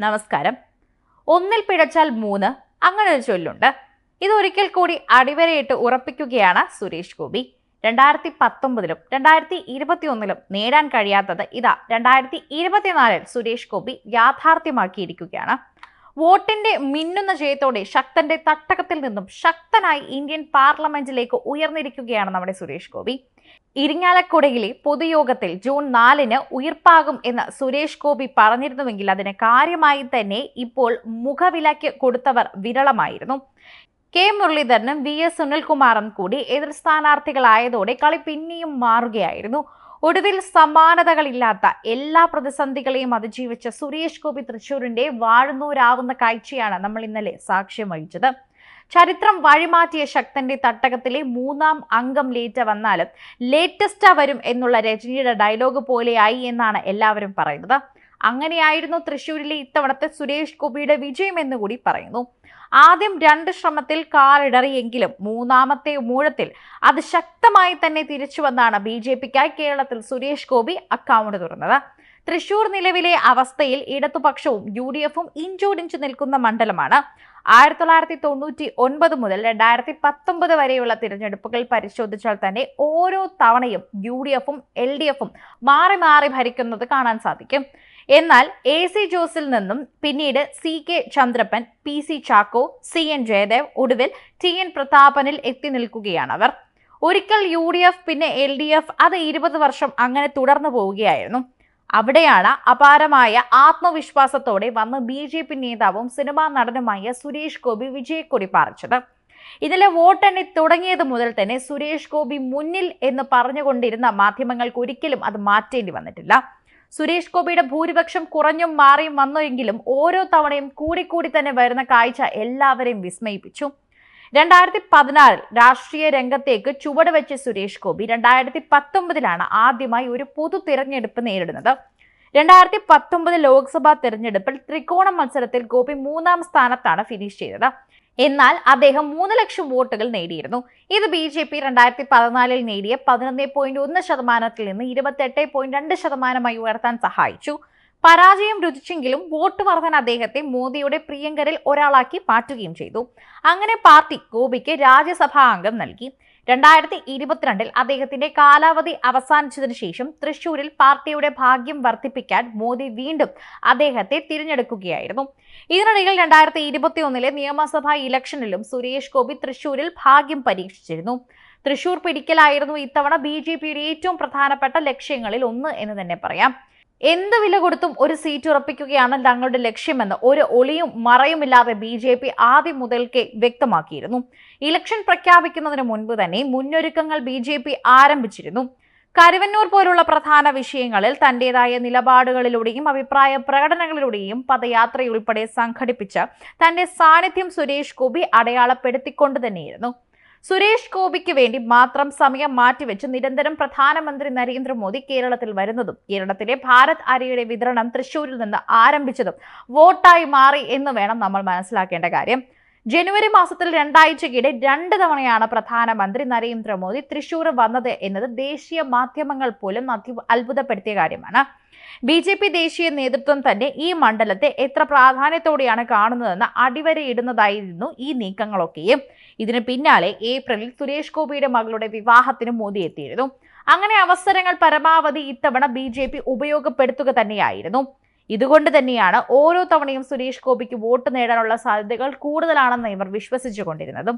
നമസ്കാരം. ഒന്നിൽ പിഴച്ചാൽ മൂന്ന് അങ്ങനെ ഒരു ചൊല്ലുണ്ട്. ഇത് ഒരിക്കൽ കൂടി അടിവരയിട്ട് ഉറപ്പിക്കുകയാണ് സുരേഷ് ഗോപി. രണ്ടായിരത്തി പത്തൊമ്പതിലും രണ്ടായിരത്തി ഇരുപത്തി ഒന്നിലും നേടാൻ കഴിയാത്തത് ഇതാ. രണ്ടായിരത്തി ഇരുപത്തിനാലിൽ സുരേഷ് ഗോപി യാഥാർത്ഥ്യമാക്കിയിരിക്കുകയാണ്. വോട്ടിന്റെ മിന്നുന്ന ജയത്തോടെ ശക്തന്റെ തട്ടകത്തിൽ നിന്നും ശക്തനായി ഇന്ത്യൻ പാർലമെന്റിലേക്ക് ഉയർന്നിരിക്കുകയാണ് നമ്മുടെ സുരേഷ് ഗോപി. ഇരിങ്ങാലക്കുടയിലെ പൊതുയോഗത്തിൽ ജൂൺ നാലിന് ഉയർപ്പാകും എന്ന് സുരേഷ് ഗോപി പറഞ്ഞിരുന്നുവെങ്കിൽ അതിന് കാര്യമായി തന്നെ ഇപ്പോൾ മുഖവിലയ്ക്ക് കൊടുത്തവർ വിരളമായിരുന്നു. കെ മുരളീധരനും വി എസ് സുനിൽകുമാറും കൂടി എതിർ സ്ഥാനാർത്ഥികളായതോടെ കളി പിന്നെയും മാറുകയായിരുന്നു. ഒടുവിൽ സമാനതകളില്ലാത്ത എല്ലാ പ്രതിസന്ധികളെയും അതിജീവിച്ച സുരേഷ് ഗോപി തൃശൂരിന്റെ വാഴുന്നൂരാവുന്ന കാഴ്ചയാണ് നമ്മൾ ഇന്നലെ സാക്ഷ്യം വഹിച്ചത്. ചരിത്രം വഴിമാറ്റിയ ശക്തന്റെ തട്ടകത്തിലെ മൂന്നാം അംഗം ലേറ്റ വന്നാലും ലേറ്റസ്റ്റ വരും എന്നുള്ള രജനിയുടെ ഡയലോഗ് പോലെയായി എന്നാണ് എല്ലാവരും പറയുന്നത്. അങ്ങനെയായിരുന്നു തൃശ്ശൂരിലെ ഇത്തവണത്തെ സുരേഷ് ഗോപിയുടെ വിജയം എന്നുകൂടി പറയുന്നു. ആദ്യം രണ്ട് ശ്രമത്തിൽ കാലിടറിയെങ്കിലും മൂന്നാമത്തെ മൂഴത്തിൽ അത് ശക്തമായി തന്നെ തിരിച്ചു വന്നാണ് ബി ജെ പിക്കായി കേരളത്തിൽ സുരേഷ് ഗോപി അക്കൗണ്ട് തുറന്നത്. തൃശൂർ നിലവിലെ അവസ്ഥയിൽ ഇടതുപക്ഷവും യു ഡി എഫും ഇഞ്ചോടിഞ്ചു നിൽക്കുന്ന മണ്ഡലമാണ്. ആയിരത്തി തൊള്ളായിരത്തി തൊണ്ണൂറ്റി ഒൻപത് മുതൽ രണ്ടായിരത്തി പത്തൊമ്പത് വരെയുള്ള തിരഞ്ഞെടുപ്പുകൾ പരിശോധിച്ചാൽ തന്നെ ഓരോ തവണയും യു ഡി എഫും എൽ ഡി എഫും മാറി മാറി ഭരിക്കുന്നത് കാണാൻ സാധിക്കും. എന്നാൽ എ സി ജോസിൽ നിന്നും പിന്നീട് C K Chandrappan P C Chacko C N Jayadev ഒടുവിൽ ടി എൻ പ്രതാപനിൽ എത്തി നിൽക്കുകയാണ് അവർ. ഒരിക്കൽ യു ഡി എഫ് പിന്നെ എൽ ഡി എഫ് അത് ഇരുപത് വർഷം അങ്ങനെ തുടർന്നു പോവുകയായിരുന്നു. അവിടെയാണ് അപാരമായ ആത്മവിശ്വാസത്തോടെ വന്ന് ബി ജെ പി നേതാവും സിനിമാ നടനുമായ സുരേഷ് ഗോപി വിജയക്കൊടി പാറിച്ചത്. ഇതിലെ വോട്ടെണ്ണി തുടങ്ങിയത് മുതൽ തന്നെ സുരേഷ് ഗോപി മുന്നിൽ എന്ന് പറഞ്ഞുകൊണ്ടിരുന്ന മാധ്യമങ്ങൾക്ക് ഒരിക്കലും അത് മാറ്റേണ്ടി വന്നിട്ടില്ല. സുരേഷ് ഗോപിയുടെ ഭൂരിപക്ഷം കുറഞ്ഞും മാറിയും വന്നുവെങ്കിലും ഓരോ തവണയും കൂടിക്കൂടി തന്നെ വരുന്ന കാഴ്ച എല്ലാവരെയും വിസ്മയിപ്പിച്ചു. രണ്ടായിരത്തി പതിനാറിൽ രാഷ്ട്രീയ രംഗത്തേക്ക് ചുവട് വെച്ച സുരേഷ് ഗോപി രണ്ടായിരത്തി പത്തൊമ്പതിലാണ് ആദ്യമായി ഒരു പൊതു തിരഞ്ഞെടുപ്പ് നേരിടുന്നത്. രണ്ടായിരത്തി പത്തൊമ്പത് ലോക്സഭാ തെരഞ്ഞെടുപ്പിൽ ത്രികോണ മത്സരത്തിൽ ഗോപി മൂന്നാം സ്ഥാനത്താണ് ഫിനിഷ് ചെയ്തത്. എന്നാൽ അദ്ദേഹം മൂന്ന് ലക്ഷം വോട്ടുകൾ നേടിയിരുന്നു. ഇത് ബി ജെ പി രണ്ടായിരത്തി പതിനാലിൽ നേടിയ പതിനൊന്ന് പോയിന്റ് ഒന്ന് ശതമാനത്തിൽ നിന്ന് ഇരുപത്തെട്ട് പോയിന്റ് രണ്ട് ശതമാനമായി ഉയർത്താൻ സഹായിച്ചു. പരാജയം രുചിച്ചെങ്കിലും വോട്ട് വർധന അദ്ദേഹത്തെ മോദിയുടെ പ്രിയങ്കരിൽ ഒരാളാക്കി മാറ്റുകയും ചെയ്തു. അങ്ങനെ പാർട്ടി ഗോപിക്ക് രാജ്യസഭാ അംഗം നൽകി. രണ്ടായിരത്തി ഇരുപത്തിരണ്ടിൽ അദ്ദേഹത്തിന്റെ കാലാവധി അവസാനിച്ചതിന് ശേഷം തൃശൂരിൽ പാർട്ടിയുടെ ഭാഗ്യം വർദ്ധിപ്പിക്കാൻ മോദി വീണ്ടും അദ്ദേഹത്തെ തിരഞ്ഞെടുക്കുകയായിരുന്നു. ഇതിനിടയിൽ രണ്ടായിരത്തി ഇരുപത്തി ഒന്നിലെ നിയമസഭാ ഇലക്ഷനിലും സുരേഷ് ഗോപി തൃശൂരിൽ ഭാഗ്യം പരീക്ഷിച്ചിരുന്നു. തൃശൂർ പിടിക്കലായിരുന്നു ഇത്തവണ ബി ജെ പിയുടെ ഏറ്റവും പ്രധാനപ്പെട്ട ലക്ഷ്യങ്ങളിൽ ഒന്ന് എന്ന് തന്നെ പറയാം. എന്ത് വില കൊടുത്തും ഒരു സീറ്റ് ഉറപ്പിക്കുകയാണ് തങ്ങളുടെ ലക്ഷ്യമെന്ന് ഒരു ഒളിയും മറയുമില്ലാതെ ബി ജെ പി ആദ്യം മുതൽക്കേ വ്യക്തമാക്കിയിരുന്നു. ഇലക്ഷൻ പ്രഖ്യാപിക്കുന്നതിന് മുൻപ് തന്നെ മുന്നൊരുക്കങ്ങൾ ബി ജെ പി ആരംഭിച്ചിരുന്നു. കരുവന്നൂർ പോലുള്ള പ്രധാന വിഷയങ്ങളിൽ തന്റേതായ നിലപാടുകളിലൂടെയും അഭിപ്രായ പ്രകടനങ്ങളിലൂടെയും പദയാത്രയുൾപ്പെടെ സംഘടിപ്പിച്ച് തന്റെ സാന്നിധ്യം സുരേഷ് ഗോപി അടയാളപ്പെടുത്തിക്കൊണ്ട് തന്നെയായിരുന്നു സുരേഷ് ഗോപിക്ക് വേണ്ടി മാത്രം സമയം മാറ്റിവെച്ച് നിരന്തരം പ്രധാനമന്ത്രി നരേന്ദ്രമോദി കേരളത്തിൽ വരുന്നതും കേരളത്തിലെ ഭാരത് അരിയുടെ വിതരണം തൃശൂരിൽ നിന്ന് ആരംഭിച്ചതും വോട്ടായി മാറി എന്ന് വേണം നമ്മൾ മനസ്സിലാക്കേണ്ട കാര്യം. ജനുവരി മാസത്തിൽ രണ്ടാഴ്ചക്കിടെ രണ്ട് തവണയാണ് പ്രധാനമന്ത്രി നരേന്ദ്രമോദി തൃശൂർ വന്നത് എന്നത് ദേശീയ മാധ്യമങ്ങൾ പോലും അതി അത്ഭുതപ്പെടുത്തിയ കാര്യമാണ്. ബി ജെ പി ദേശീയ നേതൃത്വം തന്നെ ഈ മണ്ഡലത്തെ എത്ര പ്രാധാന്യത്തോടെയാണ് കാണുന്നതെന്ന് അടിവരയിടുന്നതായിരുന്നു ഈ നീക്കങ്ങളൊക്കെയും. ഇതിന് പിന്നാലെ ഏപ്രിലിൽ സുരേഷ് ഗോപിയുടെ മകളുടെ വിവാഹത്തിന് മോദി എത്തിയിരുന്നു. അങ്ങനെ അവസരങ്ങൾ പരമാവധി ഇത്തവണ ബി ഉപയോഗപ്പെടുത്തുക തന്നെയായിരുന്നു. ഇതുകൊണ്ട് തന്നെയാണ് ഓരോ തവണയും സുരേഷ് ഗോപിക്ക് വോട്ട് നേടാനുള്ള സാധ്യതകൾ കൂടുതലാണെന്ന് ഇവർ വിശ്വസിച്ചുകൊണ്ടിരുന്നതും.